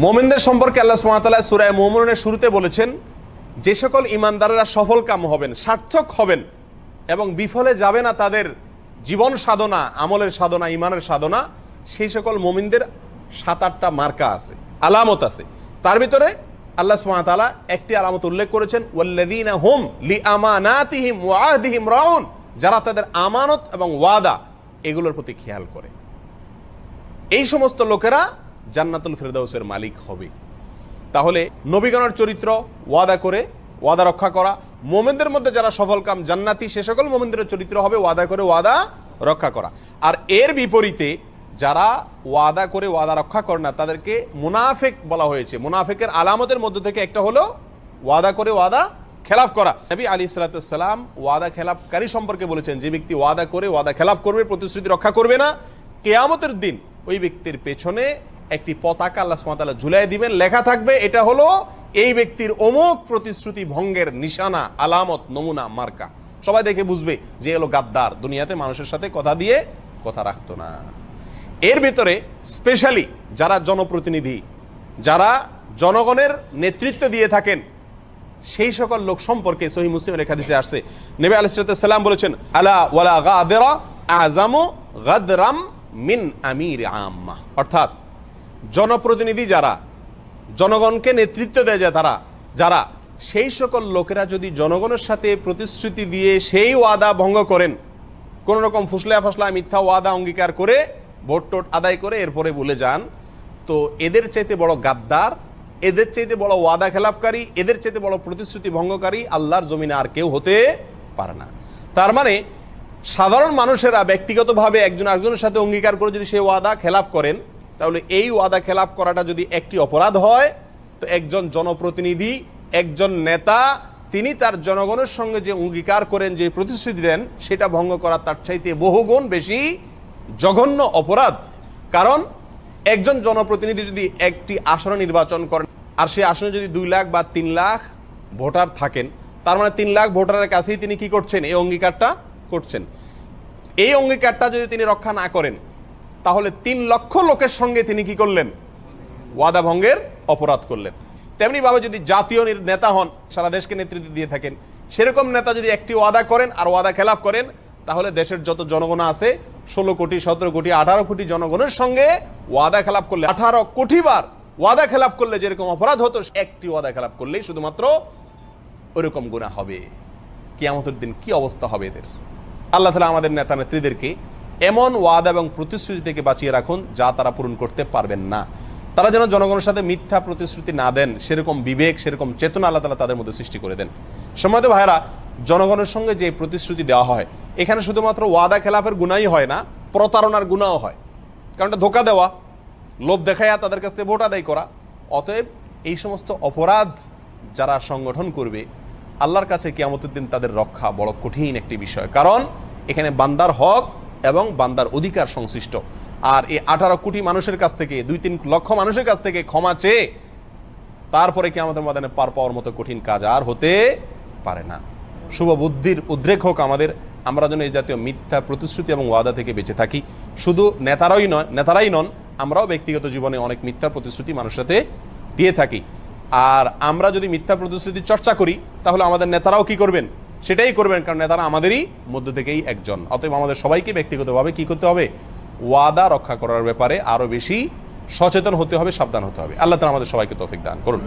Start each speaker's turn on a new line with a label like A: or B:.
A: মোমেনদের সম্পর্কে আল্লাহ সুমাতাল্লাহ সুরায় মোমনের শুরুতে বলেছেন, যে সকল ইমানদারেরা সফল কাম হবেন, সার্থক হবেন এবং বিফলে যাবে না তাদের জীবন সাধনা, আমলের সাধনা ইমানের সাধনা। সেই সকল মোমিনদের সাত আটটা মার্কা আছে, আলামত আছে। তার ভিতরে আল্লাহ সুমাতালা একটি আলামত উল্লেখ করেছেন, ওয়াল্লাযীনা হুম লি আমানাতিহিম ওয়াহদিহিম রাউন যারা তাদের আমানত এবং ওয়াদা এগুলোর প্রতি খেয়াল করে। এই সমস্ত লোকেরা জান্নাতুল ফেরদাউসের মালিক হবে। তাহলে নবীগণের চরিত্র ওয়াদা করে, ওয়াদা রক্ষা করা, মোমেনদের মধ্যে যারা সফল কাম জান্নাতি, সে সকল মোমেনদের চরিত্র হবে ওয়াদা করে, ওয়াদা রক্ষা করা। আর এর বিপরীতে যারা ওয়াদা করে, ওয়াদা রক্ষা করে না, তাদেরকে মুনাফেক বলা হয়েছে। মুনাফেকের আলামতের মধ্যে থেকে একটা হলো ওয়াদা করে, ওয়াদা খেলাফ করা। নবী আলী সালাতাম ওয়াদা খেলাফকারী সম্পর্কে বলেছেন, যে ব্যক্তি ওয়াদা করে, ওয়াদা খেলাফ করবে, প্রতিশ্রুতি রক্ষা করবে না, কেয়ামতের দিন ওই ব্যক্তির পেছনে একটি পতাকা আল্লাহ সুমাতাল্লাহ ঝুলাই দিবেন। লেখা থাকবে, এটা হলো এই ব্যক্তির অমুক প্রতিশ্রুতি ভঙ্গের নিশানা, আলামত, নমুনা, মার্কা। সবাই দেখে বুঝবে যে এলো গাদ্দার। দুনিয়াতে মানুষের সাথে কথা দিয়ে কথা রাখতো না। এর ভিতরে স্পেশালি যারা জনপ্রতিনিধি, যারা জনগণের নেতৃত্ব দিয়ে থাকেন, সেই সকল লোক সম্পর্কে সহি মুসলিম রেখা দিতে আসছে। নেবে আলাইসালাম বলেছেন, আলা ওয়ালা গাদেরা আজামু গাদরাম মিন আমির আম্মা। অর্থাৎ জনপ্রতিনিধি যারা, জনগণকে নেতৃত্ব দেয় যায় তারা, যারা, সেই সকল লোকেরা যদি জনগণের সাথে প্রতিশ্রুতি দিয়ে সেই ওয়াদা ভঙ্গ করেন, কোন রকম ফুসলা ফসলা, মিথ্যা ওয়াদা অঙ্গীকার করে, ভোট টোট আদায় করে এরপরে বলে যান, তো এদের চাইতে বড় গাদ্দার, এদের চাইতে বড় ওয়াদা খেলাফকারী এদের চাইতে বড় প্রতিশ্রুতি ভঙ্গকারী আল্লাহর জমিনে আর কেউ হতে পারে না। তার মানে সাধারণ মানুষেরা ব্যক্তিগতভাবে একজন আরেকজনের সাথে অঙ্গীকার করে যদি সেই ওয়াদা খেলাফ করেন তাহলে এই ওয়াদা খেলাপ করাটা যদি একটি অপরাধ হয়, তো একজন জনপ্রতিনিধি, একজন নেতা, তিনি তার জনগণের সঙ্গে যে অঙ্গীকার করেন, যে প্রতিশ্রুতি দেন, সেটা ভঙ্গ করা তার চাইতে বহুগুণ বেশি জঘন্য অপরাধ। কারণ একজন জনপ্রতিনিধি যদি একটি আসন নির্বাচন করেন, আর সেই আসনে যদি দুই লাখ বা তিন লাখ ভোটার থাকেন, তার মানে তিন লাখ ভোটারের কাছেই তিনি কি করছেন? এই অঙ্গীকারটা করছেন। এই অঙ্গীকারটা যদি তিনি রক্ষা না করেন তাহলে তিন লক্ষ লোকের সঙ্গে তিনি কি করলেন? ওয়াদা ভঙ্গের অপরাধ করলেন। তেমনি ভাবে যদি জাতীয় নেতা হন, সারা দেশকে নেতৃত্ব দিয়ে থাকেন, সেরকম নেতা যদি একটি ওয়াদা করেন আর ওয়াদা খেলাফ করেন, তাহলে দেশের যত জনগণ আছে, ষোলো কোটি, সতেরো কোটি, আঠারো কোটি জনগণের সঙ্গে ওয়াদা খেলাফ করলে, আঠারো কোটি বার ওয়াদা খেলাফ করলে যেরকম অপরাধ হতো, একটি ওয়াদা খেলাফ করলেই শুধুমাত্র ওইরকম গুণা হবে। কিয়ামতের দিন কি অবস্থা হবে এদের? আল্লাহ তালা আমাদের নেতা নেত্রীদেরকে এমন ওয়াদা এবং প্রতিশ্রুতি থেকে বাঁচিয়ে রাখুন যা তারা পূরণ করতে পারবেন না। তারা যেন জনগণের সাথে মিথ্যা প্রতিশ্রুতি না দেন, সেরকম বিবেক, সেরকম চেতনা আল্লাহ তালা তাদের মধ্যে সৃষ্টি করে দেন। সময়ত ভাইরা জনগণের সঙ্গে যে প্রতিশ্রুতি দেওয়া হয়, এখানে শুধুমাত্র ওয়াদা খেলাফের গুণাই হয় না, প্রতারণার গুণাও হয়। কারণ এটা ধোকা দেওয়া, লোভ দেখাইয়া তাদের কাছ থেকে ভোট আদায় করা। অতএব এই সমস্ত অপরাধ যারা সংগঠন করবে, আল্লাহর কাছে কিয়ামতের দিন তাদের রক্ষা বড় কঠিন একটি বিষয়। কারণ এখানে বান্দার হক এবং বান্দার অধিকার সংশ্লিষ্ট। আর এই আঠারো কোটি মানুষের কাছ থেকে, দুই তিন লক্ষ মানুষের কাছ থেকে ক্ষমা চেয়ে তারপরে কি আমাদের ময়দানে পার পাওয়ার মতো কঠিন কাজ আর হতে পারে না। শুভ বুদ্ধির উদ্রেক হোক আমাদের, আমরা যেন এই জাতীয় মিথ্যা প্রতিশ্রুতি এবং ওয়াদা থেকে বেঁচে থাকি। শুধু নেতারাই নয়, নেতারাই নন, আমরাও ব্যক্তিগত জীবনে অনেক মিথ্যা প্রতিশ্রুতি মানুষের সাথে দিয়ে থাকি। আর আমরা যদি মিথ্যা প্রতিশ্রুতি চর্চা করি, তাহলে আমাদের নেতারাও কি করবেন? সেটাই করবেন, কারণ নেতারা আমাদেরই মধ্য থেকেই একজন। অতএব আমাদের সবাইকে ব্যক্তিগতভাবে কি করতে হবে? ওয়াদা রক্ষা করার ব্যাপারে আরও বেশি সচেতন হতে হবে, সাবধান হতে হবে। আল্লাহ তালা আমাদের সবাইকে তৌফিক দান করুন।